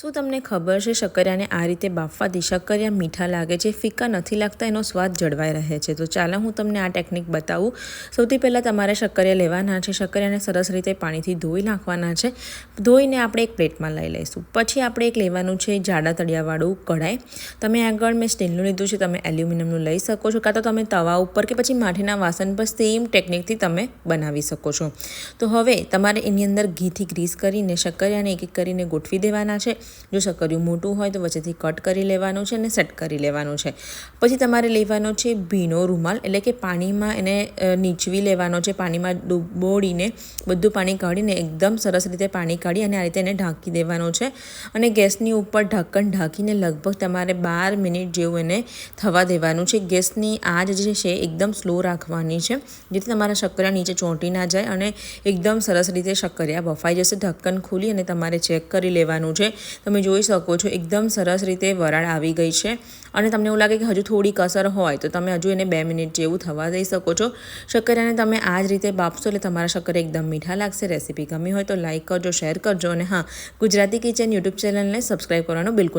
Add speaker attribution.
Speaker 1: શું તમને ખબર છે શક્કરિયાને આ રીતે બાફવાથી શક્કરિયા મીઠા લાગે છે ફીકા નથી લાગતા, એનો સ્વાદ જળવાઈ રહે છે. તો ચાલો હું તમને આ ટેકનિક બતાવું. સૌથી પહેલાં તમારે શક્કરિયા લેવાના છે. શક્કરિયાને સરસ રીતે પાણીથી ધોઈ નાખવાના છે. ધોઈને આપણે એક પ્લેટમાં લઈ લઈશું. પછી આપણે એક લેવાનું છે જાડા તળિયાવાળું કઢાઈ. તમે આગળ મેં સ્ટીલનું લીધું છે, તમે એલ્યુમિનિયમનું લઈ શકો છો કાં તો તમે તવા ઉપર કે પછી માઠીના વાસણ પર સેમ ટેકનિકથી તમે બનાવી શકો છો. તો હવે તમારે એની અંદર ઘીથી ગ્રીસ કરીને શક્કરિયાને એક એક કરીને ગોઠવી દેવાના છે. જો શક્કરિયું મોટું હોય તો વચ્ચેથી કટ કરી લેવાનું છે અને સેટ કરી લેવાનું છે. પછી તમારે લેવાનો છે ભીનો રૂમાલ, એટલે કે પાણીમાં એને નીચવી લેવાનો છે. પાણીમાં ડૂબોડીને બધું પાણી કાઢીને એકદમ સરસ રીતે પાણી કાઢી અને આ રીતે એને ઢાંકી દેવાનું છે. અને ગેસની ઉપર ઢાંકણ ઢાંકીને લગભગ તમારે બાર મિનિટ જેવું એને થવા દેવાનું છે. ગેસની આજ જે છે એકદમ સ્લો રાખવાની છે, જેથી તમારા શક્કરિયા નીચે ચોંટી ના જાય અને એકદમ સરસ રીતે શક્કરિયા બફાઈ જશે. ઢક્કન ખોલી અને તમારે ચેક કરી લેવાનું છે. તમે જોઈ શકો છો, એકદમ સરસ રીતે વરાળ આવી ગઈ છે. અને તમને એવું લાગે કે હજુ થોડી કસર હોય, તો તમે હજુ એને બે મિનિટ જેવું થવા દઈ શકો છો. શક્કરિયાને તમે આ જ રીતે બાફશો એટલે તમારા શક્કર એકદમ મીઠા લાગશે. રેસીપી ગમી હોય તો લાઇક કરજો, શેર કરજો. અને હા, ગુજરાતી કિચન યુટ્યુબ ચેનલને સબસ્ક્રાઈબ કરવાનું બિલકુલ